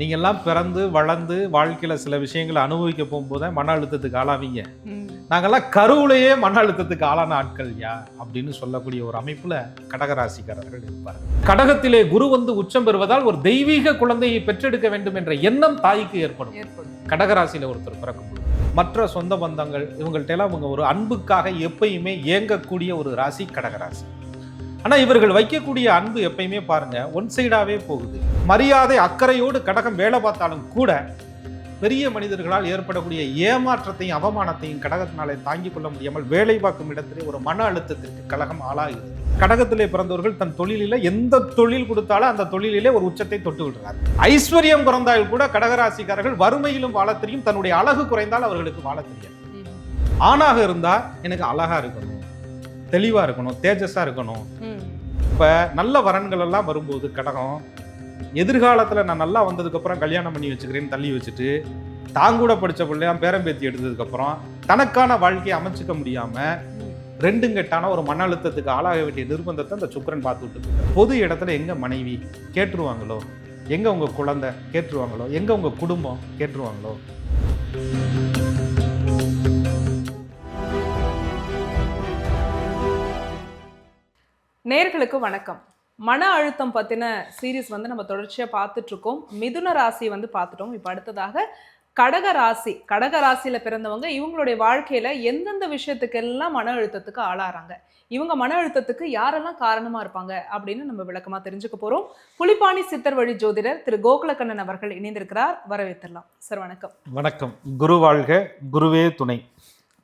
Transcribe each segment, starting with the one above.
நீங்கள்லாம் பிறந்து வளர்ந்து வாழ்க்கையில் சில விஷயங்களை அனுபவிக்க போகும்போது மன அழுத்தத்துக்கு ஆளாவீங்க. நாங்கெல்லாம் கருவிலேயே மன அழுத்தத்துக்கு ஆளான ஆட்கள் யா அப்படின்னு சொல்லக்கூடிய ஒரு அமைப்புல கடகராசிக்காரர்கள் இருப்பார்கள். கடகத்திலே குரு வந்து உச்சம் பெறுவதால் ஒரு தெய்வீக குழந்தையை பெற்றெடுக்க வேண்டும் என்ற எண்ணம் தாய்க்கு ஏற்படும். கடகராசியில ஒருத்தர் பிறக்கும்போது மற்ற சொந்த பந்தங்கள் இவங்கள்ட்ட எல்லாம் அவங்க ஒரு அன்புக்காக எப்பயுமே ஏங்கக்கூடிய ஒரு ராசி கடகராசி. ஆனா இவர்கள் வைக்கக்கூடிய அன்பு எப்பயுமே பாருங்க ஒன் சைடாவே போகுது. மரியாதை அக்கறையோடு கடகம் வேலை பார்த்தாலும் கூட பெரிய மனிதர்களால் ஏற்படக்கூடிய ஏமாற்றத்தையும் அவமானத்தையும் கடகத்தினாலே தாங்கிக் கொள்ள முடியாமல் வேலை பார்க்கும் இடத்திலே ஒரு மன அழுத்தத்திற்கு கழகம் ஆளாகிறது. கடகத்திலே பிறந்தவர்கள் தன் தொழிலில எந்த தொழில் கொடுத்தாலும் அந்த தொழிலிலே ஒரு உச்சத்தை தொட்டு விடுறார். ஐஸ்வர்யம் குறைந்தால் கூட கடகராசிக்காரர்கள் வறுமையிலும் வாழ தெரியும் தன்னுடைய அழகு குறைந்தால் அவர்களுக்கு வாழ தெரியாது. ஆணாக இருந்தா எனக்கு அழகா இருக்கணும் தெளிவா இருக்கணும் தேஜஸா இருக்கணும். அப்போ நல்ல வரன்கள் எல்லாம் வரும்போது கடகம் எதிர்காலத்தில் நான் நல்லா வந்ததுக்கப்புறம் கல்யாணம் பண்ணி வச்சுக்கிறேன்னு தள்ளி வச்சுட்டு தாங்கூட படிச்ச பிள்ளையா பேரம்பேத்தி எடுத்ததுக்கப்புறம் தனக்கான வாழ்க்கையை அமைச்சிக்க முடியாமல் ரெண்டும் கெட்டான ஒரு மன அழுத்தத்துக்கு ஆளாக வேண்டிய நிர்பந்தத்தை அந்த சுக்கரன் பார்த்து விட்டு பொது இடத்துல எங்கள் மனைவி கேட்டுருவாங்களோ? எங்கே உங்கள் குழந்தை கேட்டுருவாங்களோ? எங்கே உங்கள் குடும்பம் கேட்டுருவாங்களோ? நேர்களுக்கு வணக்கம். மன அழுத்தம் பற்றின சீரீஸ் வந்து நம்ம தொடர்ச்சியாக பார்த்துட்ருக்கோம். மிதுன ராசி வந்து பார்த்துட்டோம். இப்போ அடுத்ததாக கடக ராசி. கடக ராசியில் பிறந்தவங்க இவங்களுடைய வாழ்க்கையில் எந்தெந்த விஷயத்துக்கெல்லாம் மன அழுத்தத்துக்கு ஆளாகிறாங்க இவங்க மன அழுத்தத்துக்கு யாரெல்லாம் காரணமாக இருப்பாங்க? அப்படின்னு நம்ம விளக்கமாக தெரிஞ்சுக்க போகிறோம் புலிப்பாணி சித்தர் வழி ஜோதிடர் திரு கோகுலக்கண்ணன் அவர்கள் இணைந்திருக்கிறார். வரவேற்றலாம் சார் வணக்கம். வணக்கம். குரு வாழ்க குருவே துணை.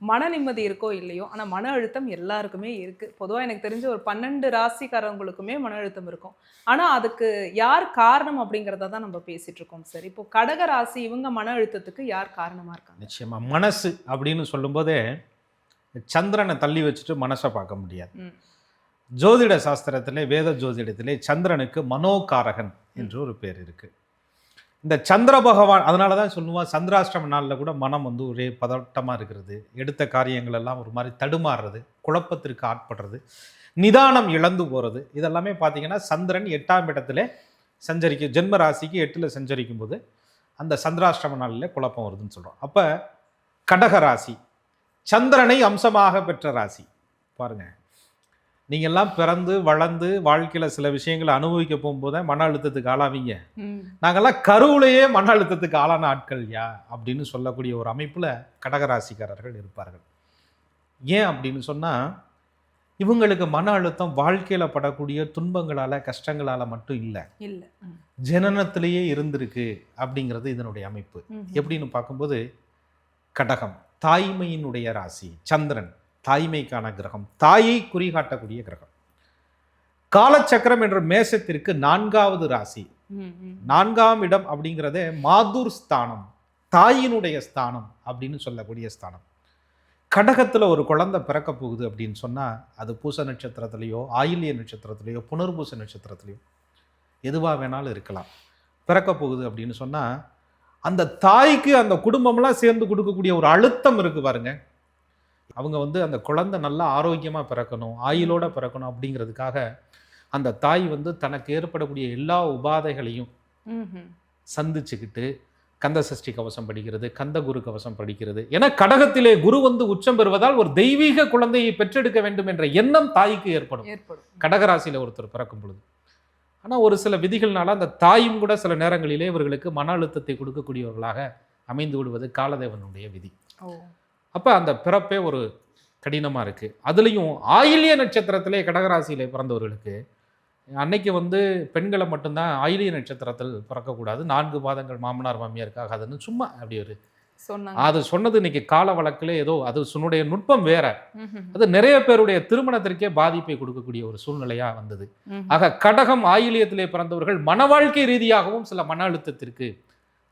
மன நிம்மதி இருக்கோ இல்லையோ ஆனா மன அழுத்தம் எல்லாருக்குமே இருக்கு. பொதுவா எனக்கு தெரிஞ்ச ஒரு பன்னெண்டு ராசிக்காரங்களுக்குமே மன அழுத்தம் இருக்கும். ஆனா அதுக்கு யார் காரணம் அப்படிங்கறத தான் நம்ம பேசிட்டு இருக்கோம் சார் இப்போ கடக ராசி இவங்க மன அழுத்தத்துக்கு யார் காரணமா இருக்காங்க? நிச்சயமா. மனசு அப்படின்னு சொல்லும்போதே சந்திரனை தள்ளி வச்சுட்டு மனசை பார்க்க முடியாது. ஜோதிட சாஸ்திரத்திலே வேத ஜோதிடத்திலே சந்திரனுக்கு மனோகாரகன் என்று ஒரு பேர் இருக்கு. இந்த சந்திர பகவான் அதனால தான் சொல்லுவான் சந்திராஷ்டம நாளில் கூட மனம் வந்து ஒரே பதட்டமாக இருக்கிறது. எடுத்த காரியங்கள் எல்லாம் ஒரு மாதிரி தடுமாறுறது குழப்பத்திற்கு ஆட்படுறது நிதானம் இழந்து போகிறது இதெல்லாமே பார்த்தீங்கன்னா சந்திரன் எட்டாம் இடத்துல சஞ்சரிக்கும் ஜென்ம ராசிக்கு எட்டில் சஞ்சரிக்கும் போது அந்த சந்திராஷ்டம நாளில் குழப்பம் வருதுன்னு சொல்கிறோம் அப்போ கடக ராசி சந்திரனை அம்சமாக பெற்ற ராசி பாருங்க. நீங்கள்லாம் பிறந்து வளர்ந்து வாழ்க்கையில் சில விஷயங்களை அனுபவிக்க போகும்போது மன அழுத்தத்துக்கு ஆளாவீங்க. நாங்கள்லாம் கருவிலேயே மன அழுத்தத்துக்கு ஆளான ஆட்கள் யா? அப்படின்னு சொல்லக்கூடிய ஒரு அமைப்பில் கடகராசிக்காரர்கள் இருப்பார்கள். ஏன் அப்படின்னு சொன்னால் இவங்களுக்கு மன அழுத்தம் வாழ்க்கையில் படக்கூடிய துன்பங்களால் கஷ்டங்களால் மட்டும் இல்லை. இல்ல. ஜனனத்திலேயே இருந்திருக்கு அப்படிங்கிறது இதனுடைய அமைப்பு. எப்படின்னு பார்க்கும்போது கடகம் தாய்மையினுடைய ராசி சந்திரன். தாய்மைக்கான கிரகம் தாயை குறிகாட்டக்கூடிய கிரகம். காலச்சக்கரம் என்ற மேசத்திற்கு நான்காவது ராசி. நான்காம் இடம் அப்படிங்கிறதே மாதுர் ஸ்தானம் தாயினுடைய ஸ்தானம் அப்படின்னு சொல்லக்கூடிய ஸ்தானம். கடகத்தில் ஒரு குழந்தை பிறக்க போகுது அப்படின்னு சொன்னால் அது பூச நட்சத்திரத்திலேயோ ஆயில்ய நட்சத்திரத்திலேயோ புனர்பூச நட்சத்திரத்திலேயோ எதுவாக வேணாலும் இருக்கலாம். பிறக்க போகுது அப்படின்னு சொன்னால் அந்த தாய்க்கு அந்த குடும்பம்லாம் சேர்ந்து கொடுக்கக்கூடிய ஒரு அழுத்தம் இருக்கு பாருங்க. அவங்க வந்து அந்த குழந்தை நல்லா ஆரோக்கியமாக பிறக்கணும் ஆயுளோட பிறக்கணும் அப்படிங்கிறதுக்காக அந்த தாய் வந்து தனக்கு ஏற்படக்கூடிய எல்லா உபாதைகளையும். சந்திச்சுக்கிட்டு கந்த சஷ்டி கவசம் படிக்கிறது கந்த குரு கவசம் படிக்கிறது. ஏன்னா கடகத்திலே குரு வந்து உச்சம் பெறுவதால் ஒரு தெய்வீக குழந்தையை பெற்றெடுக்க வேண்டும் என்ற எண்ணம் தாய்க்கு ஏற்படும். கடகராசியில் ஒருத்தர் பிறக்கும் பொழுது. ஆனால் ஒரு சில விதிகள்னால அந்த தாயும் கூட சில நேரங்களிலே இவர்களுக்கு மன அழுத்தத்தை கொடுக்கக்கூடியவர்களாக அமைந்து விடுவது காலதேவனுடைய விதி. அப்போ அந்த பிறப்பே ஒரு கடினமாக இருக்குது அதுலேயும் ஆயில்ய நட்சத்திரத்திலே கடகராசியிலே பிறந்தவர்களுக்கு அன்னைக்கு வந்து பெண்களை மட்டும்தான் ஆயிலிய நட்சத்திரத்தில் பிறக்கக்கூடாது. நான்கு பாதங்கள் மாமனார் மாமியாருக்காக அதுன்னு சும்மா அப்படி ஒரு சொன்னாங்க. அது சொன்னது இன்னைக்கு கால வழக்கில் ஏதோ அது சுன்னுடைய நுட்பம் வேற. அது நிறைய பேருடைய திருமணத்திற்கே பாதிப்பை கொடுக்கக்கூடிய ஒரு சூழ்நிலையா வந்தது. ஆக கடகம் ஆயிலியத்திலே பிறந்தவர்கள் மன வாழ்க்கை ரீதியாகவும் சில மன அழுத்தத்திற்கு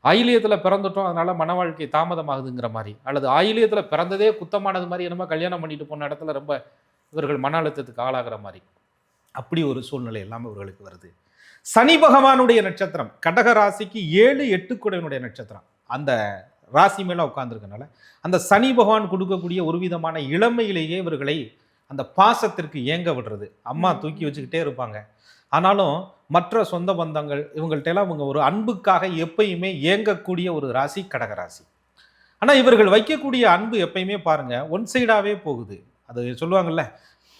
ஆயிலியத்தில் பிறந்துட்டோம் அதனால மன வாழ்க்கை தாமதமாகுதுங்கிற மாதிரி. அல்லது ஆயிலியத்தில் பிறந்ததே குத்தமானது மாதிரி என்னமோ கல்யாணம் பண்ணிட்டு போன இடத்துல ரொம்ப இவர்கள் மன அழுத்தத்துக்கு ஆளாகிற மாதிரி. அப்படி ஒரு சூழ்நிலை எல்லாம் இவர்களுக்கு வருது. சனி பகவானுடைய நட்சத்திரம் கடக ராசிக்கு ஏழு எட்டு குடையனுடைய நட்சத்திரம். அந்த ராசி மேலே உட்காந்துருக்கனால அந்த சனி பகவான் கொடுக்கக்கூடிய ஒரு விதமான இளமையிலேயே இவர்களை அந்த பாசத்திற்கு ஏங்க விடுறது. அம்மா. தூக்கி வச்சுக்கிட்டே இருப்பாங்க. ஆனாலும் மற்ற சொந்த பந்தங்கள் இவங்கள்ட்ட எல்லாம் இவங்க ஒரு அன்புக்காக எப்பயுமே ஏங்கக்கூடிய ஒரு ராசி கடகராசி. ஆனால் இவர்கள் வைக்கக்கூடிய அன்பு எப்பயுமே பாருங்க ஒன் சைடாகவே போகுது. அது சொல்லுவாங்கல்ல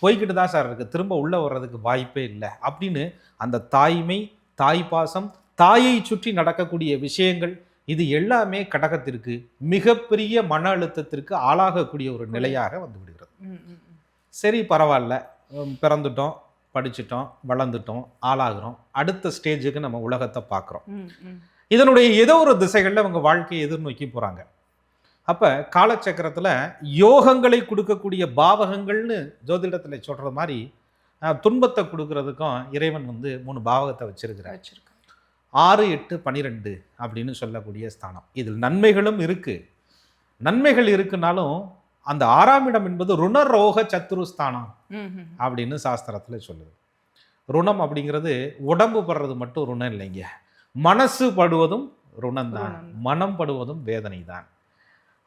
போய்கிட்டு தான் சார் இருக்கு திரும்ப உள்ள வர்றதுக்கு வாய்ப்பே இல்லை. அப்படின்னு அந்த தாய்மை தாய் பாசம் தாயை சுற்றி நடக்கக்கூடிய விஷயங்கள் இது எல்லாமே கடகத்திற்கு மிகப்பெரிய மன அழுத்தத்திற்கு ஆளாகக்கூடிய ஒரு நிலையாக வந்து விடுகிறது. சரி பரவாயில்ல பிறந்துட்டோம். படிச்சிட்டோம் வளர்ந்துட்டோம் ஆளாகிறோம். அடுத்த ஸ்டேஜுக்கு நம்ம உலகத்தை பார்க்குறோம். இதனுடைய ஏதோ ஒரு திசைகளில் அவங்க வாழ்க்கையை எதிர்நோக்கி போகிறாங்க அப்போ காலச்சக்கரத்தில் யோகங்களை கொடுக்கக்கூடிய பாவகங்கள்னு ஜோதிடத்தில் சொல்கிற மாதிரி துன்பத்தை கொடுக்கறதுக்கும் இறைவன் வந்து மூணு பாவகத்தை வச்சிருக்கிறார். ஆறு எட்டு பனிரெண்டு அப்படின்னு சொல்லக்கூடிய ஸ்தானம். இதில் நன்மைகளும் இருக்கு. நன்மைகள் இருக்குனாலும் அந்த ஆறாம் இடம் என்பது ருணரோக சத்துரு ஸ்தானம் ம், ம். அப்படின்னு சாஸ்திரத்தில் சொல்லுது. ருணம் அப்படிங்கிறது உடம்பு படுறது மட்டும் ருணம் இல்லைங்க. மனசு படுவதும் ருணம்தான். ருணம். மனம் படுவதும் வேதனை தான்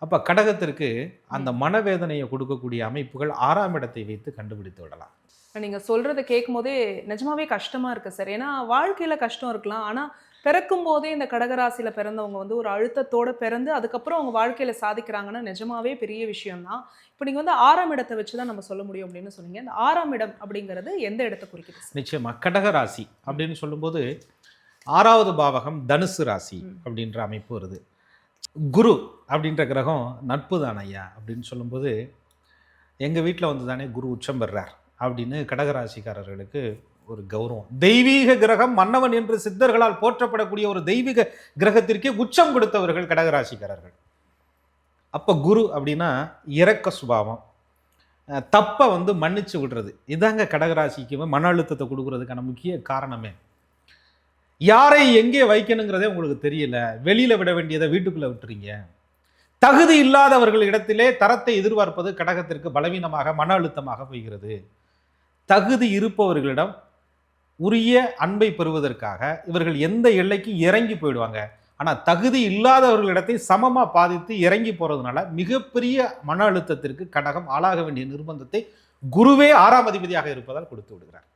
அப்போ கடகத்திற்கு அந்த மனவேதனையை கொடுக்கக்கூடிய அமைப்புகள் ஆறாம் இடத்தை வைத்து கண்டுபிடித்து விடலாம். நீங்க சொல்றத கேட்கும் போதே நிஜமாவே கஷ்டமா இருக்கு சார். ஏன்னா வாழ்க்கையில கஷ்டம் இருக்கலாம். ஆனா பிறக்கும் போதே இந்த கடகராசியில பிறந்தவங்க வந்து ஒரு அழுத்தத்தோட பிறந்து அதுக்கப்புறம் அவங்க வாழ்க்கையில சாதிக்கிறாங்கன்னா நிஜமாவே பெரிய விஷயம்தான். இப்போ நீங்க வந்து ஆறாம் இடத்தை வச்சு தான் நம்ம சொல்ல முடியும் அப்படின்னு சொன்னீங்க. இந்த ஆறாம் இடம் அப்படிங்கிறது எந்த இடத்தை குறிக்குது சார் நிச்சயமா. கடக ராசி அப்படின்னு சொல்லும்போது ஆறாவது பாவகம் தனுசு ராசி. அப்படின்ற அமைப்பு வருது. குரு அப்படின்ற கிரகம் நட்பு தான் ஐயா அப்படின்னு சொல்லும்போது எங்கள் வீட்டில் வந்து தானே குரு உச்சம் பெறார் அப்படின்னு கடகராசிக்காரர்களுக்கு ஒரு கௌரவம். தெய்வீக கிரகம் மன்னவன் என்று சித்தர்களால் போற்றப்படக்கூடிய ஒரு தெய்வீக கிரகத்திற்கே உச்சம் கொடுத்தவர்கள் கடகராசிக்காரர்கள். அப்போ குரு அப்படின்னா இரக்க சுபாவம். தப்பை வந்து மன்னிச்சு விடுறது. இதாங்க கடகராசிக்கு மன அழுத்தத்தை கொடுக்கறதுக்கான முக்கிய காரணமே. யாரை எங்கே வைக்கணுங்கிறதே உங்களுக்கு தெரியல. வெளியில் விட வேண்டியதை வீட்டுக்குள்ளே விட்டுறீங்க. தகுதி இல்லாதவர்கள் இடத்திலே தரத்தை எதிர்பார்ப்பது கடகத்திற்கு பலவீனமாக மன அழுத்தமாக போகிறது தகுதி இருப்பவர்களிடம் உரிய அன்பை பெறுவதற்காக இவர்கள் எந்த எல்லைக்கும் இறங்கி போயிடுவாங்க? ஆனால் தகுதி இல்லாதவர்களிடத்தை சமமாக பாதித்து இறங்கி போகிறதுனால மிகப்பெரிய மன அழுத்தத்திற்கு கடகம் ஆளாக வேண்டிய நிர்பந்தத்தை குருவே ஆறாம் அதிபதியாக இருப்பதால் கொடுத்து விடுகிறார்.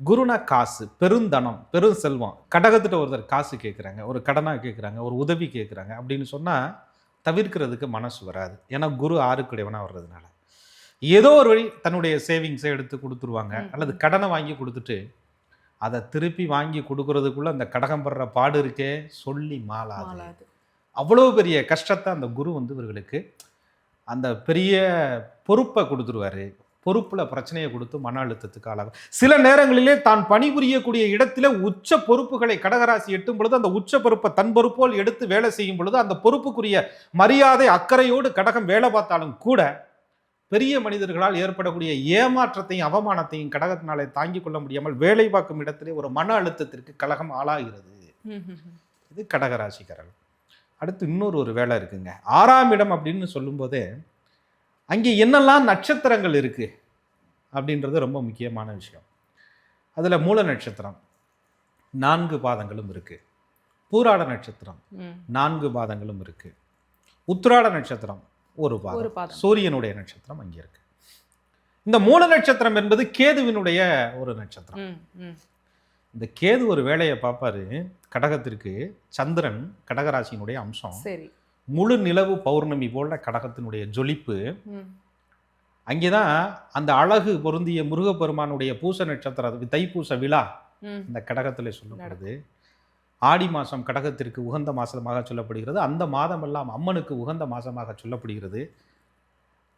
குருனா காசு பெருந்தனம் பெரும் செல்வம் கடகத்திட்ட ஒருத்தர் காசு கேட்குறாங்க ஒரு கடனாக கேட்குறாங்க ஒரு உதவி கேட்குறாங்க அப்படின்னு சொன்னால் தவிர்க்கிறதுக்கு மனசு வராது. ஏன்னா குரு ஆறுக்குடையவனாக வர்றதுனால. ஏதோ ஒரு வழி தன்னுடைய சேவிங்ஸை எடுத்து கொடுத்துருவாங்க. அல்லது. கடனை வாங்கி கொடுத்துட்டு அதை திருப்பி வாங்கி கொடுக்கறதுக்குள்ள அந்த கடகம் படுற பாடு இருக்கே சொல்லி மாலாது அவ்வளோ பெரிய கஷ்டத்தை அந்த குரு வந்து இவர்களுக்கு அந்த பெரிய பொறுப்பை கொடுத்துருவாரு. பொறுப்பில் பிரச்சனையை கொடுத்து மன அழுத்தத்துக்கு ஆளாகும் சில நேரங்களிலே தான் பணிபுரியக்கூடிய இடத்திலே உச்ச பொறுப்புகளை கடகராசி எட்டும் பொழுது அந்த உச்ச பொறுப்பை தன் பொறுப்போல் எடுத்து வேலை செய்யும் பொழுது அந்த பொறுப்புக்குரிய மரியாதை அக்கறையோடு கடகம் வேலை பார்த்தாலும் கூட பெரிய மனிதர்களால் ஏற்படக்கூடிய ஏமாற்றத்தையும் அவமானத்தையும் கடகத்தினாலே தாங்கிக் கொள்ள முடியாமல் வேலை பார்க்கும் இடத்திலே ஒரு மன அழுத்தத்திற்கு கழகம் ஆளாகிறது. இது கடகராசிக்காரர்கள். அடுத்து இன்னொரு ஒரு வேலை இருக்குங்க. ஆறாம் இடம் அப்படின்னு சொல்லும்போதே அங்கே என்னெல்லாம் நட்சத்திரங்கள் இருக்கு? அப்படின்றது ரொம்ப முக்கியமான விஷயம். அதில் மூல நட்சத்திரம் நான்கு பாதங்களும் இருக்கு. பூராட நட்சத்திரம். நான்கு பாதங்களும் இருக்கு. உத்திராட நட்சத்திரம் ஒரு பாதம். சூரியனுடைய நட்சத்திரம் அங்கே இருக்கு. இந்த மூல நட்சத்திரம் என்பது கேதுவினுடைய ஒரு நட்சத்திரம். இந்த கேது ஒரு வேலையை பார்ப்பாரு கடகத்திற்கு சந்திரன் கடகராசியினுடைய அம்சம். முழு நிலவு பௌர்ணமி போல கடகத்தினுடைய ஜொலிப்பு. அங்கேதான் அந்த அழகு பொருந்திய முருகப்பெருமானுடைய பூச நட்சத்திர தைப்பூச விழா. இந்த கடகத்தில் சொல்லப்படுது. ஆடி மாதம் கடகத்திற்கு உகந்த மாதமாக சொல்லப்படுகிறது. அந்த மாதமெல்லாம் அம்மனுக்கு உகந்த மாதமாக சொல்லப்படுகிறது.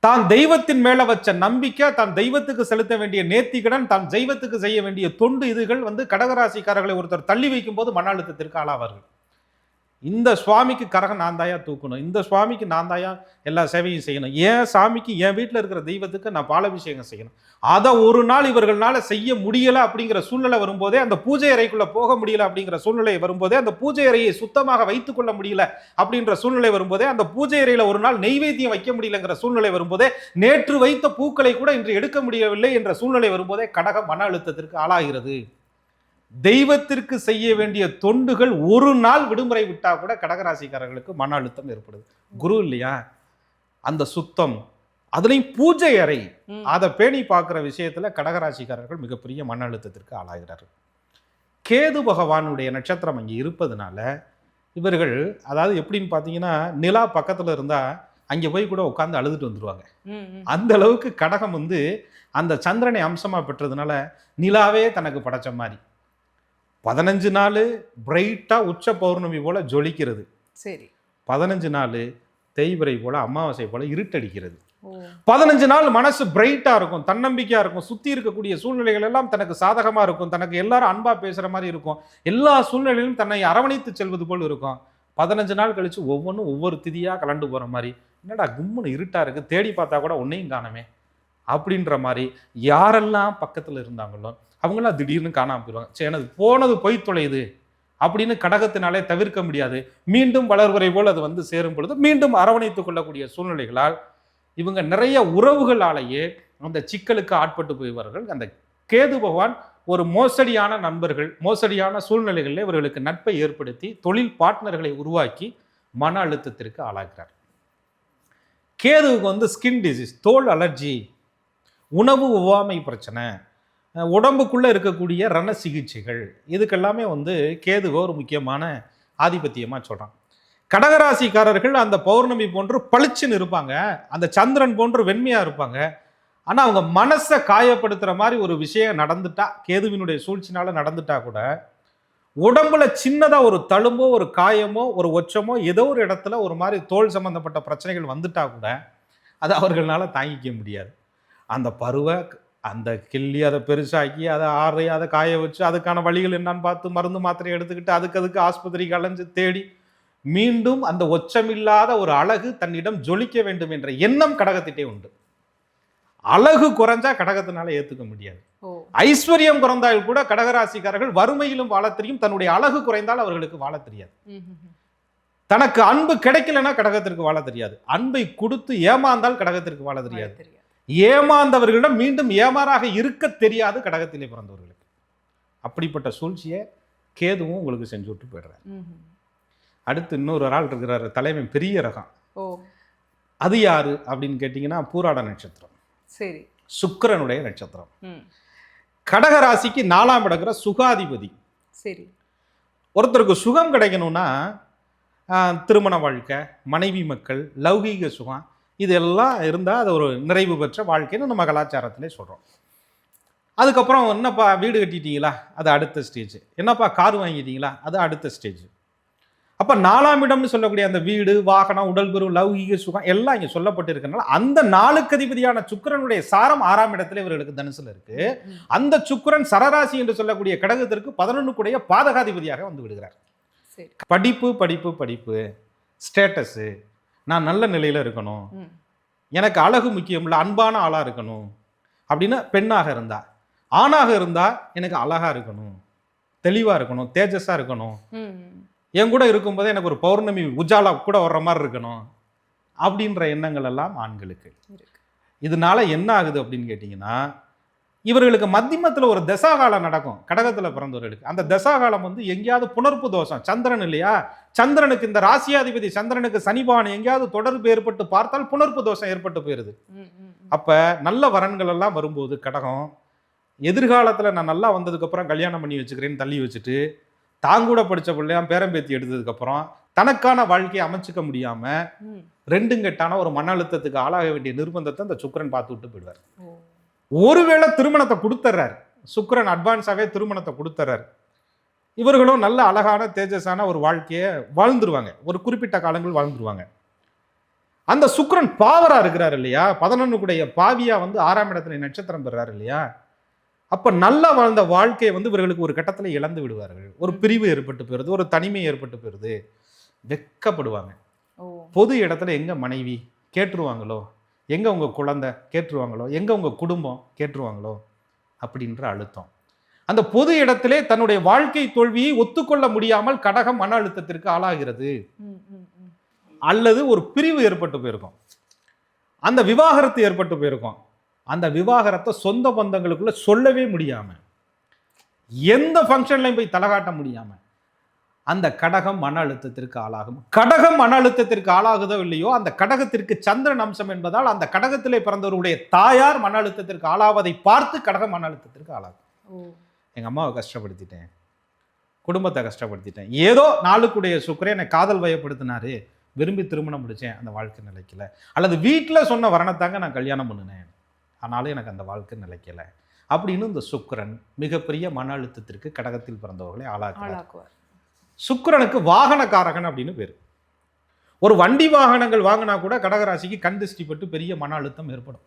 தான் தெய்வத்தின் மேல வச்ச நம்பிக்கை தான் தெய்வத்துக்கு செலுத்த வேண்டிய நேர்த்திக்கடன் தான் தெய்வத்துக்கு செய்ய வேண்டிய தொண்டு இதுகள் வந்து கடகராசிக்காரர்களை ஒருத்தர் தள்ளி வைக்கும் போது மன அழுத்தத்திற்கு ஆளாவார்கள். இந்த சுவாமிக்கு கரகம் நான் தாயா தூக்கணும். இந்த சுவாமிக்கு நான் தாயா எல்லா சேவையும் செய்யணும். என் சாமிக்கு என் வீட்டில் இருக்கிற தெய்வத்துக்கு நான் பாலாபிஷேகம் செய்யணும். அதை ஒரு நாள் இவர்களால் செய்ய முடியலை அப்படிங்கிற சூழ்நிலை வரும்போதே அந்த பூஜை அறைக்குள்ளே போக முடியல அப்படிங்கிற சூழ்நிலை வரும்போதே அந்த பூஜை அறையை சுத்தமாக வைத்துக்கொள்ள முடியல அப்படின்ற சூழ்நிலை வரும்போதே அந்த பூஜை அறையில் ஒரு நாள் நெய்வேத்தியம் வைக்க முடியலங்கிற சூழ்நிலை வரும்போதே நேற்று வைத்த பூக்களை கூட இன்று எடுக்க முடியவில்லை என்ற சூழ்நிலை வரும்போதே கடக மன அழுத்தத்திற்கு ஆளாகிறது. தெய்வத்திற்கு செய்ய வேண்டிய தொண்டுகள் ஒரு நாள் விடுமுறை விட்டா கூட கடகராசிக்காரர்களுக்கு மன அழுத்தம் ஏற்படுது. குரு இல்லையா? அந்த சுத்தம் அதுலயும் பூஜை அறை. அதை பேணி பார்க்குற விஷயத்துல கடகராசிக்காரர்கள் மிகப்பெரிய மன அழுத்தத்திற்கு ஆளாகிறார்கள். கேது பகவானுடைய நட்சத்திரம் அங்கே இருப்பதனால இவர்கள் அதாவது எப்படின்னு பார்த்தீங்கன்னா நிலா பக்கத்தில் இருந்தால் அங்கே போய் கூட உட்காந்து அழுதுட்டு வந்துடுவாங்க. அந்த அளவுக்கு கடகம் வந்து அந்த சந்திரனை அம்சமாக பெற்றதுனால நிலாவே தனக்கு படைச்ச மாதிரி. பதினஞ்சு நாள் பிரைட்டாக உச்ச பௌர்ணமி போல ஜொலிக்கிறது. சரி. பதினஞ்சு நாள் தேய்பிரை போல அமாவாசை போல இருட்டடிக்கிறது. பதினஞ்சு நாள் மனசு பிரைட்டா இருக்கும் தன்னம்பிக்கையா இருக்கும் சுத்தி இருக்கக்கூடிய சூழ்நிலைகள் எல்லாம் தனக்கு சாதகமா இருக்கும் தனக்கு எல்லாரும் அன்பா பேசுற மாதிரி இருக்கும். எல்லா சூழ்நிலையிலும் தன்னை அரவணைத்து செல்வது போல் இருக்கும். பதினஞ்சு நாள் கழிச்சு ஒவ்வொன்றும் ஒவ்வொரு திதியா கலண்டு போற மாதிரி. என்னடா கும்முன்னு இருட்டா இருக்கு தேடி பார்த்தா கூட ஒன்னையும் காணமே. அப்படின்ற மாதிரி யாரெல்லாம் பக்கத்துல இருந்தாங்களோ அவங்களாம் திடீர்னு காணாமல் போயிடுவாங்க சரி எனது போனது போய் தொலையுது அப்படின்னு கடகத்தினாலே தவிர்க்க முடியாது. மீண்டும் வளர்வரை போல் அது வந்து சேரும் பொழுது மீண்டும் அரவணைத்து கொள்ளக்கூடிய சூழ்நிலைகளால் இவங்க நிறைய உறவுகளாலேயே அந்த சிக்கலுக்கு ஆட்பட்டு போய்வார்கள். அந்த கேது பகவான் ஒரு மோசடியான நண்பர்கள் மோசடியான சூழ்நிலைகளில் இவர்களுக்கு நட்பை ஏற்படுத்தி தொழில் பார்ட்னர்களை உருவாக்கி மன அழுத்தத்திற்கு ஆளாகிறார். கேதுவுக்கு வந்து ஸ்கின் டிசீஸ் தோல் அலர்ஜி உணவு ஒவ்வாமை பிரச்சனை உடம்புக்குள்ளே இருக்கக்கூடிய ரண சிகிச்சைகள். இதுக்கெல்லாமே வந்து கேதுவோ ஒரு முக்கியமான ஆதிபத்தியமாக சொல்கிறான் கடகராசிக்காரர்கள் அந்த பௌர்ணமி போன்று பளிச்சுன்னு இருப்பாங்க. அந்த சந்திரன் போன்று வெண்மையாக இருப்பாங்க. ஆனால் அவங்க மனசை காயப்படுத்துகிற மாதிரி ஒரு விஷயம் நடந்துட்டா கேதுவினுடைய சூழ்ச்சினால் நடந்துட்டா கூட உடம்புல சின்னதாக ஒரு தழும்போ ஒரு காயமோ ஒரு ஒச்சமோ ஏதோ ஒரு இடத்துல ஒரு மாதிரி தோல் சம்மந்தப்பட்ட பிரச்சனைகள் வந்துட்டா கூட அது அவர்களால் தாங்கிக்க முடியாது. அந்த பருவ அந்த கிள்ளி அதை பெருசாக்கி அதை ஆறி அதை காய வச்சு அதுக்கான வழிகள் என்னன்னு பார்த்து மருந்து மாத்திரை எடுத்துக்கிட்டு அதுக்கு அதுக்கு ஆஸ்பத்திரிக்கு அலைஞ்சு தேடி மீண்டும் அந்த ஒச்சமில்லாத ஒரு அழகு தன்னிடம் ஜொலிக்க வேண்டும் என்ற எண்ணம் கடகத்திட்டே உண்டு. அழகு குறைஞ்சா கடகத்தினால ஏத்துக்க முடியாது. ஐஸ்வர்யம் குறைந்தால் கூட கடகராசிக்காரர்கள் வறுமையிலும் வாழத் தெரியும் தன்னுடைய அழகு குறைந்தால் அவர்களுக்கு வாழத் தெரியாது. தனக்கு அன்பு கிடைக்கலன்னா கடகத்திற்கு வாழ தெரியாது. அன்பை கொடுத்து ஏமாந்தால் கடகத்திற்கு வாழ தெரியாது. தெரியாது. ஏமாந்தவர்களிடம் மீண்டும் ஏமாறாக இருக்க தெரியாது கடகத்திலே பிறந்தவர்களுக்கு. அப்படிப்பட்ட சூழ்ச்சியை கேதுவும் உங்களுக்கு செஞ்சு விட்டு போயிடுறாரு. அடுத்து இன்னொரு ஆள் இருக்கிறாரு தலைமை பெரிய ரகம். அது யாரு அப்படின்னு கேட்டிங்கன்னா பூராட நட்சத்திரம். சரி. சுக்கிரனுடைய நட்சத்திரம். கடக ராசிக்கு நாலாம் இடங்கிற சுகாதிபதி. சரி. ஒருத்தருக்கு சுகம் கிடைக்கணும்னா திருமண வாழ்க்கை மனைவி மக்கள் லௌகீக சுகம் இதெல்லாம் இருந்தால் அது ஒரு நிறைவு பெற்ற வாழ்க்கைன்னு நம்ம கலாச்சாரத்திலே சொல்கிறோம் அதுக்கப்புறம் என்னப்பா வீடு கட்டிட்டீங்களா? அது அடுத்த ஸ்டேஜ் என்னப்பா கார் வாங்கிட்டீங்களா? அது அடுத்த ஸ்டேஜ் அப்போ நாலாம் இடம்னு சொல்லக்கூடிய அந்த வீடு வாகனம் உடல் பெரு லௌகீக சுகம் எல்லாம் இங்கே சொல்லப்பட்டிருக்கனால அந்த நாளுக்கு அதிபதியான சுக்கிரனுடைய சாரம் ஆறாம் இடத்துல இவர்களுக்கு தனுசுல இருக்கு. அந்த சுக்கிரன் சரராசி என்று சொல்லக்கூடிய கடகத்திற்கு பதினொன்றுக்குடைய பாதகாதிபதியாக வந்து விடுகிறார். படிப்பு படிப்பு படிப்பு ஸ்டேட்டஸு நான் நல்ல நிலையில் இருக்கணும். எனக்கு அழகு முக்கியம் இல்லை அன்பான ஆளாக இருக்கணும். அப்படின்னு பெண்ணாக இருந்தா. ஆணாக இருந்தா எனக்கு அழகா இருக்கணும். தெளிவாக இருக்கணும் தேஜஸாக இருக்கணும். என் கூட இருக்கும்போதே எனக்கு ஒரு பௌர்ணமி உஜாலா கூட வர்ற மாதிரி இருக்கணும். அப்படின்ற எண்ணங்கள் எல்லாம் ஆண்களுக்கு. இதனால என்ன ஆகுது அப்படின்னு கேட்டிங்கன்னா இவர்களுக்கு மத்தியமத்தில் ஒரு தசாகாலம் நடக்கும். கடகத்தில் பிறந்தவர்களுக்கு. அந்த தசாகாலம் வந்து எங்கேயாவது புணர்ப்பு தோஷம். சந்திரன் இல்லையா? சந்திரனுக்கு இந்த ராசியாதிபதி சந்திரனுக்கு சனிபான் எங்கேயாவது தொடர்பு ஏற்பட்டு பார்த்தால் புணர்ப்பு தோஷம் ஏற்பட்டு போயிருது. அப்போ நல்ல வரன்கள் எல்லாம் வரும்போது கடகம் எதிர்காலத்தில் நான் நல்லா வந்ததுக்கப்புறம் கல்யாணம் பண்ணி வச்சுக்கிறேன்னு தள்ளி வச்சுட்டு தாங்கூட படித்த பிள்ளையாம் பேரம்பேத்தி எடுத்ததுக்கப்புறம் தனக்கான வாழ்க்கையை அமைச்சுக்க முடியாமல் ரெண்டுங்கட்டான ஒரு மன அழுத்தத்துக்கு ஆளாக வேண்டிய நிர்பந்தத்தை அந்த சுக்கிரன் பார்த்து விட்டு போயிடுவார். ஒருவேளை திருமணத்தை கொடுத்துட்றாரு சுக்கிரன் அட்வான்ஸாகவே திருமணத்தை கொடுத்துட்றாரு இவர்களும் நல்ல அழகான தேஜஸான ஒரு வாழ்க்கையை வாழ்ந்துருவாங்க. ஒரு குறிப்பிட்ட காலங்கள் வாழ்ந்துருவாங்க. அந்த சுக்கிரன் பாவரா இருக்கிறார் இல்லையா? பதினொன்னுக்குடைய பாவியா வந்து ஆறாம் இடத்துல நட்சத்திரம் பெறாரு இல்லையா? அப்ப நல்லா வாழ்ந்த வாழ்க்கையை வந்து இவர்களுக்கு ஒரு கட்டத்துல இழந்து விடுவார்கள். ஒரு பிரிவு ஏற்பட்டு போயிருது ஒரு தனிமை ஏற்பட்டு போயிருது வெக்கப்படுவாங்க. பொது இடத்துல எங்க மனைவி கேட்டுருவாங்களோ? எங்க உங்க குழந்தை கேட்டுருவாங்களோ? எங்க உங்க குடும்பம் கேட்டுருவாங்களோ? அப்படின்ற அழுத்தம். அந்த பொது இடத்திலே தன்னுடைய வாழ்க்கை தோல்வியை ஒத்துக்கொள்ள முடியாமல் கடகம் மன அழுத்தத்திற்கு ஆளாகிறது. அல்லது ஒரு பிரிவு ஏற்பட்டு போயிருக்கும். அந்த விவாகரத்து ஏற்பட்டு போயிருக்கும். அந்த விவாகரத்தை சொந்த பந்தங்களுக்குள்ள சொல்லவே முடியாம எந்த ஃபங்க்ஷன்லையும் போய் தலகாட்ட முடியாம அந்த கடகம் மன அழுத்தத்திற்கு ஆளாகும். கடகம் மன அழுத்தத்திற்கு ஆளாகுதோ இல்லையோ அந்த கடகத்திற்கு சந்திரன் அம்சம் என்பதால் அந்த கடகத்திலே பிறந்தவருடைய தாயார் மன அழுத்தத்திற்கு ஆளாவதை பார்த்து கடகம் மன அழுத்தத்திற்கு ஆளாகும். ஓ. எங்க அம்மாவை கஷ்டப்படுத்திட்டேன். குடும்பத்தை கஷ்டப்படுத்திட்டேன். ஏதோ நாளுக்குடைய சுக்கரே என்னை காதல் வயப்படுத்தினாரு. விரும்பி திருமணம் முடிச்சேன் அந்த வாழ்க்கை நிலைக்கல. அல்லது வீட்டில் சொன்ன வரணத்தாங்க நான் கல்யாணம் பண்ணினேன். ஆனாலும் எனக்கு அந்த வாழ்க்கை நிலைக்கல. அப்படின்னு இந்த சுக்கிரன் மிகப்பெரிய மன அழுத்தத்திற்கு கடகத்தில் பிறந்தவர்களை ஆளாக்குவார். சுக்கிரனுக்கு வாகனக்காரகன் அப்படின்னு பேர். ஒரு வண்டி வாகனங்கள் வாங்கினா கூட கடகராசிக்கு கண் திருஷ்டி பட்டு பெரிய மன அழுத்தம் ஏற்படும்.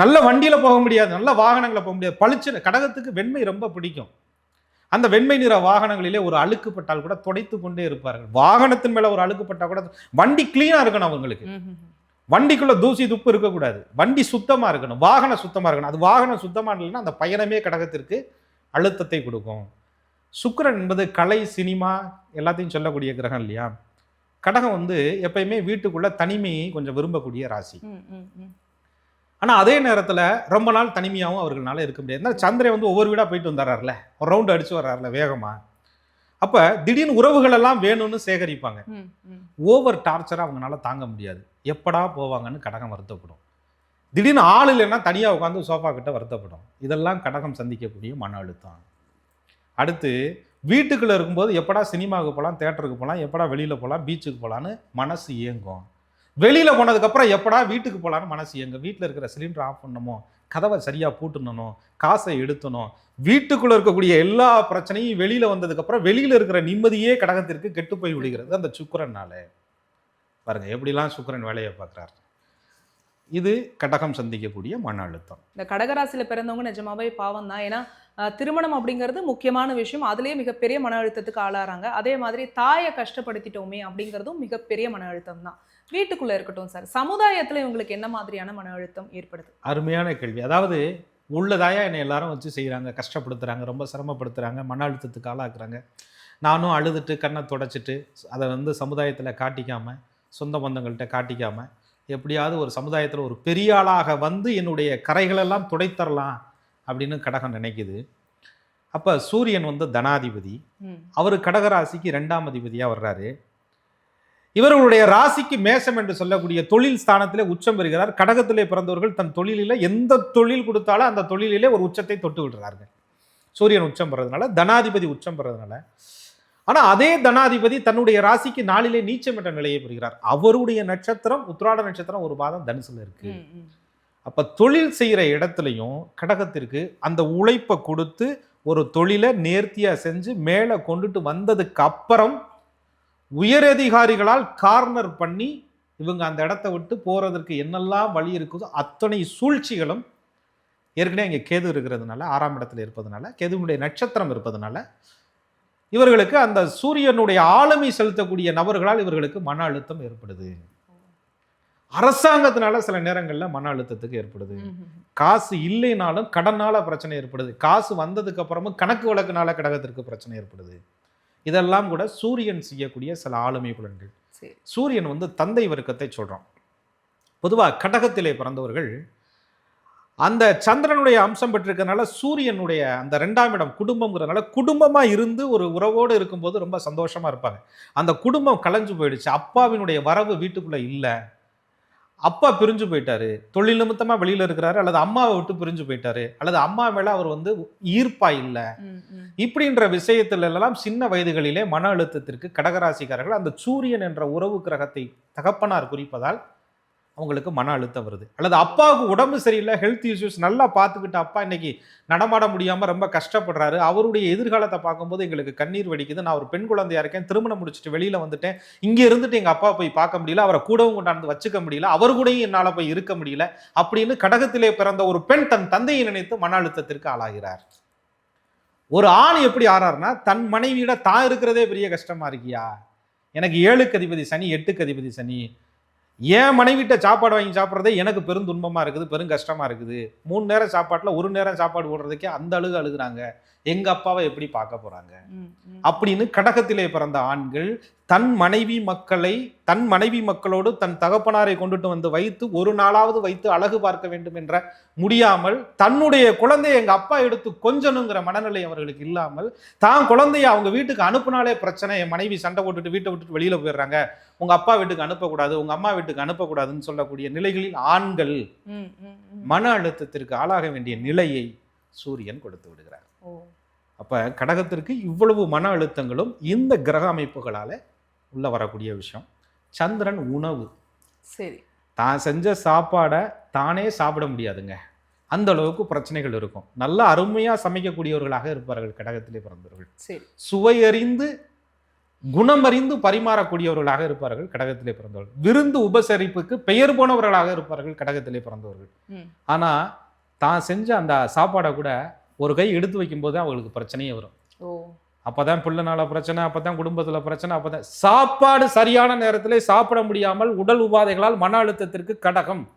நல்ல வண்டியில போக முடியாது நல்ல வாகனங்களை போக முடியாது. பளிச்சு கடகத்துக்கு வெண்மை ரொம்ப பிடிக்கும். அந்த வெண்மை நிற வாகனங்களிலே ஒரு அழுக்குப்பட்டால் கூட துடைத்து கொண்டே இருப்பார்கள். வாகனத்தின் மேல ஒரு அழுக்குப்பட்டா கூட வண்டி கிளீனா இருக்கணும் அவங்களுக்கு. வண்டிக்குள்ள தூசி துப்பு இருக்கக்கூடாது. வண்டி சுத்தமா இருக்கணும். வாகனம் சுத்தமா இருக்கணும். அது வாகனம் சுத்தமா இல்லைன்னா அந்த பயணமே கடகத்திற்கு அழுத்தத்தை கொடுக்கும். சுக்கிரன் என்பது கலை சினிமா எல்லாத்தையும் சொல்லக்கூடிய கிரகம் இல்லையா? கடகம் வந்து எப்பயுமே வீட்டுக்குள்ள தனிமையை கொஞ்சம் விரும்பக்கூடிய ராசி. ம், ம், ம். ஆனா அதே நேரத்துல ரொம்ப நாள் தனிமையாகவும் அவர்களால இருக்க முடியாது. ஏன்னா சந்திரன் வந்து ஒவ்வொரு வீடா போயிட்டு வந்துடுறாருல ஒரு ரவுண்ட் அடிச்சு வர்றாருல வேகமா. அப்ப திடீர்னு உறவுகள் எல்லாம் வேணும்னு சேகரிப்பாங்க. ஓவர் டார்ச்சரை அவங்களால தாங்க முடியாது. எப்படா போவாங்கன்னு கடகம் வருத்தப்படும். திடீர்னு ஆள் இல்லைன்னா தனியாக உட்காந்து சோஃபா கிட்ட வருத்தப்படும். இதெல்லாம் கடகம் சந்திக்கக்கூடிய மன அழுத்தம். அடுத்து வீட்டுக்குள்ளே இருக்கும்போது எப்படா சினிமாவுக்கு போகலாம் தேட்டருக்கு போகலாம் எப்படா வெளியில் போகலாம் பீச்சுக்கு போகலான்னு மனசு இயங்கும். வெளியில் போனதுக்கப்புறம் எப்படா வீட்டுக்கு போகலான்னு மனசு இயங்கும். வீட்டில் இருக்கிற சிலிண்டர் ஆஃப் பண்ணணுமோ கதவை சரியாக பூட்டணும் காசை எடுத்தணும் வீட்டுக்குள்ளே இருக்கக்கூடிய எல்லா பிரச்சனையும் வெளியில் வந்ததுக்கப்புறம் வெளியில் இருக்கிற நிம்மதியே கடகத்திற்கு கெட்டு போய் விடுகிறது அந்த சுக்கிரனால. பாருங்கள் எப்படிலாம் சுக்கரன் வேலையை பார்க்குறாரு. இது கடகம் சந்திக்கக்கூடிய மன அழுத்தம். இந்த கடகராசியில் பிறந்தவங்க நிஜமாவே பாவம் தான் ஏன்னா திருமணம் அப்படிங்கிறது முக்கியமான விஷயம். அதுலேயே மிகப்பெரிய மன அழுத்தத்துக்கு ஆளாகிறாங்க அதே மாதிரி தாயை கஷ்டப்படுத்திட்டோமே அப்படிங்கிறதும் மிகப்பெரிய மன அழுத்தம் தான். வீட்டுக்குள்ளே இருக்கட்டும் சார். சமுதாயத்தில் இவங்களுக்கு என்ன மாதிரியான மன அழுத்தம் ஏற்படுது? அருமையான கேள்வி. அதாவது உள்ளதாயா என்னை எல்லாரும் வச்சு செய்கிறாங்க கஷ்டப்படுத்துகிறாங்க ரொம்ப சிரமப்படுத்துகிறாங்க மன அழுத்தத்துக்கு ஆளாக்குறாங்க. நானும் அழுதுட்டு கண்ணை தொடச்சிட்டு அதை வந்து சமுதாயத்தில் காட்டிக்காமல் சொந்த பந்தங்கள்கிட்ட காட்டிக்காமல் எப்படியாவது ஒரு சமுதாயத்தில் ஒரு பெரிய ஆளாக வந்து என்னுடைய கரைகளெல்லாம் துடைத்தரலாம் அப்படின்னு கடகம் நினைக்குது. அப்போ சூரியன் வந்து தனாதிபதி. அவர் கடகராசிக்கு ரெண்டாம் அதிபதியாக வர்றாரு. இவர்களுடைய ராசிக்கு மேசம் என்று சொல்லக்கூடிய தொழில் ஸ்தானத்திலே உச்சம் பெறுகிறார். கடகத்திலே பிறந்தவர்கள் தன் தொழிலில் எந்த தொழில் கொடுத்தாலும் அந்த தொழிலிலே ஒரு உச்சத்தை தொட்டு விடுறார்கள். சூரியன் உச்சம் பெறதுனால தனாதிபதி உச்சம் பெறதுனால. ஆனா அதே தனாதிபதி தன்னுடைய ராசிக்கு நாளிலே நீச்சம் என்ற நிலையை பெறுகிறார். அவருடைய நட்சத்திரம் உத்திராட நட்சத்திரம் ஒரு பாதம் தனுசுல இருக்கு. அப்போ தொழில் செய்கிற இடத்துலையும் கடகத்திற்கு அந்த உழைப்பை கொடுத்து ஒரு தொழிலை நேர்த்தியாக செஞ்சு மேலே கொண்டுட்டு வந்ததுக்கு அப்புறம் உயரதிகாரிகளால் கார்னர் பண்ணி இவங்க அந்த இடத்த விட்டு போகிறதுக்கு என்னெல்லாம் வழி இருக்குதோ அத்தனை சூழ்ச்சிகளும் ஏற்கனவே இங்கே கேது இருக்கிறதுனால ஆறாம் இடத்துல இருப்பதனால கேதுவினுடைய நட்சத்திரம் இருப்பதனால இவர்களுக்கு அந்த சூரியனுடைய ஆளுமை செலுத்தக்கூடிய நபர்களால் இவர்களுக்கு மன அழுத்தம் ஏற்படுது. அரசாங்கத்தினால சில நேரங்களில் மன அழுத்தத்துக்கு ஏற்படுது. காசு இல்லைனாலும் கடனால பிரச்சனை ஏற்படுது. காசு வந்ததுக்கு அப்புறமும் கணக்கு வழக்குனால கடகத்திற்கு பிரச்சனை ஏற்படுது. இதெல்லாம் கூட சூரியன் செய்யக்கூடிய சில ஆளுமை புலன்கள் சரி. சூரியன் வந்து தந்தை வர்க்கத்தை சொல்றோம் பொதுவாக கடகத்திலே பிறந்தவர்கள் அந்த சந்திரனுடைய அம்சம் பெற்றிருக்கனால சூரியனுடைய அந்த ரெண்டாம் இடம் குடும்பம்ங்கிறதுனால குடும்பமா இருந்து ஒரு உறவோடு இருக்கும்போது ரொம்ப சந்தோஷமா இருப்பாங்க. அந்த குடும்பம் கலைஞ்சு போயிடுச்சு. அப்பாவினுடைய வரவு வீட்டுக்குள்ள இல்லை. அப்பா பிரிஞ்சு போயிட்டாரு தொழில் நிமித்தமா வெளியில இருக்கிறாரு அல்லது அம்மாவை விட்டு பிரிஞ்சு போயிட்டாரு அல்லது அம்மா மேல அவர் வந்து ஈர்ப்பா இல்லை. இப்படின்ற விஷயத்துல எல்லாம் சின்ன வயதுகளிலே மன அழுத்தத்திற்கு கடகராசிக்காரர்கள் அந்த சூரியன் என்ற உறவு கிரகத்தை தகப்பனார் குறிப்பதால் அவங்களுக்கு மன அழுத்தம் வருது. அல்லது அப்பாவுக்கு உடம்பு சரியில்லை ஹெல்த் இஷ்யூஸ் நல்லா பார்த்துக்கிட்டு அப்பா இன்னைக்கு நடமாட முடியாமல் ரொம்ப கஷ்டப்படுறாரு. அவருடைய எதிர்காலத்தை பார்க்கும்போது எங்களுக்கு கண்ணீர் வெடிக்குது. நான் ஒரு பெண் குழந்தையா இருக்கேன். திருமணம் முடிச்சுட்டு வெளியில் வந்துட்டேன். இங்கே இருந்துட்டு எங்கள் அப்பா போய் பார்க்க முடியல. அவரை கூடவும் கொண்டாந்து வச்சுக்க முடியல. அவர் கூடயும் என்னால் போய் இருக்க முடியல. அப்படின்னு கடகத்திலே பிறந்த ஒரு பெண் தன் தந்தையை நினைத்து மன அழுத்தத்திற்கு ஆளாகிறார். ஒரு ஆண் எப்படி ஆறாருன்னா தன் மனைவியிட தான் இருக்கிறதே பெரிய கஷ்டமா இருக்கியா? எனக்கு ஏழுக்கு அதிபதி சனி எட்டுக்கு அதிபதி சனி. என் மனைவிட்ட சாப்பாடு வாங்கி சாப்பிட்றதே எனக்கு பெரும் துன்பமாக இருக்குது பெரும் கஷ்டமாக இருக்குது. மூணு நேரம் சாப்பாட்டில் ஒரு நேரம் சாப்பாடு போடுறதுக்கே அந்த அழுகு அழுகுறாங்க. எங்க அப்பாவை எப்படி பார்க்க போறாங்க. அப்படின்னு கடகத்திலே பிறந்த ஆண்கள் தன் மனைவி மக்களை தன் மனைவி மக்களோடு தன் தகப்பனாரை கொண்டுட்டு வந்து வைத்து ஒரு நாளாவது வைத்து அழகு பார்க்க வேண்டும் என்ற முடியாமல் தன்னுடைய குழந்தையை எங்க அப்பா எடுத்து கொஞ்சணுங்கிற மனநிலை அவர்களுக்கு இல்லாமல் தான் குழந்தைய அவங்க வீட்டுக்கு அனுப்புனாலே பிரச்சனை என் மனைவி சண்டை போட்டுட்டு வீட்டை விட்டுட்டு வெளியில போயிடுறாங்க உங்க அப்பா வீட்டுக்கு அனுப்பக்கூடாது உங்க அம்மா வீட்டுக்கு அனுப்பக்கூடாதுன்னு சொல்லக்கூடிய நிலைகளில் ஆண்கள். மன அழுத்தத்திற்கு ஆளாக வேண்டிய நிலையை சூரியன் கொடுத்து விடுகிறார் அப்போ கடகத்திற்கு இவ்வளவு மன அழுத்தங்களும் இந்த கிரக அமைப்புகளால் உள்ள வரக்கூடிய விஷயம். சந்திரன் உணவு. சரி. தான் செஞ்ச சாப்பாடை தானே சாப்பிட முடியாதுங்க. அந்த அளவுக்கு பிரச்சனைகள் இருக்கும். நல்ல அருமையாக சமைக்கக்கூடியவர்களாக இருப்பார்கள் கடகத்திலே பிறந்தவர்கள். சுவையறிந்து குணமறிந்து பரிமாறக்கூடியவர்களாக இருப்பார்கள் கடகத்திலே பிறந்தவர்கள். விருந்து உபசரிப்புக்கு பெயர் போனவர்களாக இருப்பார்கள் கடகத்திலே பிறந்தவர்கள். ம். ஆனா தான் செஞ்ச அந்த சாப்பாடை கூட ஒரு கை எடுத்து வைக்கும்போது தான் அவங்களுக்கு பிரச்சனையே வரும். ஓ. அப்பதான் பிள்ளைனால பிரச்சனை அப்பதான் குடும்பத்துல பிரச்சனை அப்பதான் சாப்பாடு சரியான நேரத்திலே சாப்பிட முடியாமல் உடல் உபாதைகளால் மன அழுத்தத்திற்கு கடகம்.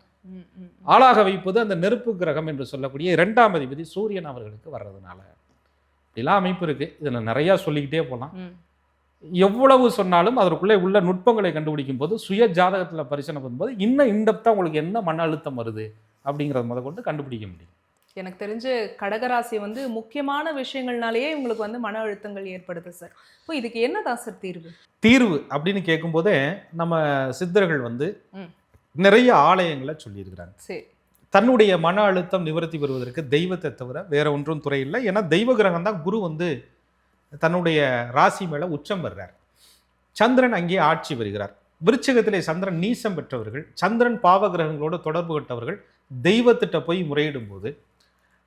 ஆளாக வைப்பது அந்த நெருப்பு கிரகம் என்று சொல்லக்கூடிய இரண்டாம் அதிபதி சூரியன் அவர்களுக்கு வர்றதுனால. இப்படிலாம் அமைப்பு இருக்கு. இதுல நிறைய சொல்லிக்கிட்டே போகலாம். எவ்வளவு சொன்னாலும் அதற்குள்ளே உள்ள நுட்பங்களை கண்டுபிடிக்கும் போது சுய ஜாதகத்துல பரிசீலனை பண்ணும்போது இன்னும் இன்டெப்தா உங்களுக்கு என்ன மன அழுத்தம் வருது அப்படிங்கிறத முத கொண்டு கண்டுபிடிக்க முடியும். எனக்கு தெரிஞ்சு கடகராசி வந்து முக்கியமான விஷயங்கள்னாலேயே உங்களுக்கு வந்து மன அழுத்தங்கள் ஏற்படுது சார் இப்போ இதுக்கு என்னதான் சார் தீர்வு? தீர்வு அப்படின்னு கேட்கும்போதே நம்ம சித்தர்கள் வந்து. நிறைய ஆலயங்களை சொல்லியிருக்கிறாங்க. சரி. தன்னுடைய மன அழுத்தம் நிவர்த்தி பெறுவதற்கு தெய்வத்தை தவிர வேற ஒன்றும் துறை இல்லை. ஏன்னா தெய்வ கிரகம் தான் குரு வந்து தன்னுடைய ராசி மேல உச்சம் பெறுறார். சந்திரன் அங்கே ஆட்சி வருகிறார் விருச்சிகத்திலே சந்திரன் நீசம் பெற்றவர்கள் சந்திரன் பாவ கிரகங்களோடு தொடர்பு கொண்டவர்கள் தெய்வத்திட்ட போய் முறையிடும் போது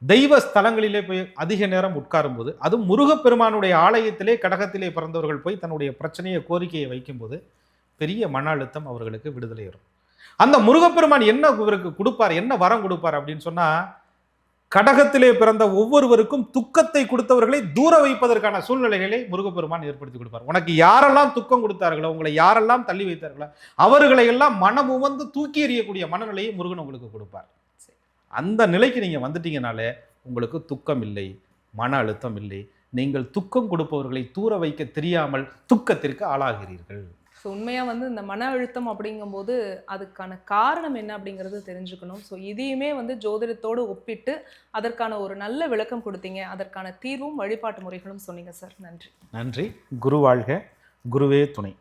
தெய்வ ஸ்தலங்களிலே போய் அதிக நேரம் உட்காரும்போது அதுவும் முருகப்பெருமானுடைய ஆலயத்திலே கடகத்திலே பிறந்தவர்கள் போய் தன்னுடைய பிரச்சனையை கோரிக்கையை வைக்கும்போது பெரிய மன அழுத்தம் அவர்களுக்கு விடுதலை வரும். அந்த முருகப்பெருமான் என்ன இவருக்கு கொடுப்பார் என்ன வரம் கொடுப்பார் அப்படின்னு சொன்னால் கடகத்திலே பிறந்த ஒவ்வொருவருக்கும் துக்கத்தை கொடுத்தவர்களை தூர வைப்பதற்கான சூழ்நிலைகளை முருகப்பெருமான் ஏற்படுத்தி கொடுப்பார். உனக்கு யாரெல்லாம் துக்கம் கொடுத்தார்களோ உங்களை யாரெல்லாம் தள்ளி வைத்தார்களோ அவர்களை எல்லாம் மனம் உவந்து தூக்கி எறியக்கூடிய மனநிலையை முருகன் உங்களுக்கு கொடுப்பார். அந்த நிலைக்கு நீங்க வந்துட்டீங்கனாலே உங்களுக்கு துக்கம் இல்லை மன அழுத்தம் இல்லை. நீங்கள் துக்கம் கொடுப்பவர்களை தூர வைக்க தெரியாமல் துக்கத்திற்கு ஆளாகிறீர்கள். ஸோ உண்மையாக வந்து இந்த மன அழுத்தம் அப்படிங்கும்போது அதுக்கான காரணம் என்ன அப்படிங்கிறது தெரிஞ்சுக்கணும். ஸோ இதையுமே வந்து ஜோதிடத்தோடு ஒப்பிட்டு அதற்கான ஒரு நல்ல விளக்கம் கொடுத்தீங்க. அதற்கான தீர்வும் வழிபாட்டு முறைகளும் சொன்னீங்க சார். நன்றி. நன்றி. குரு வாழ்க. குருவே துணை.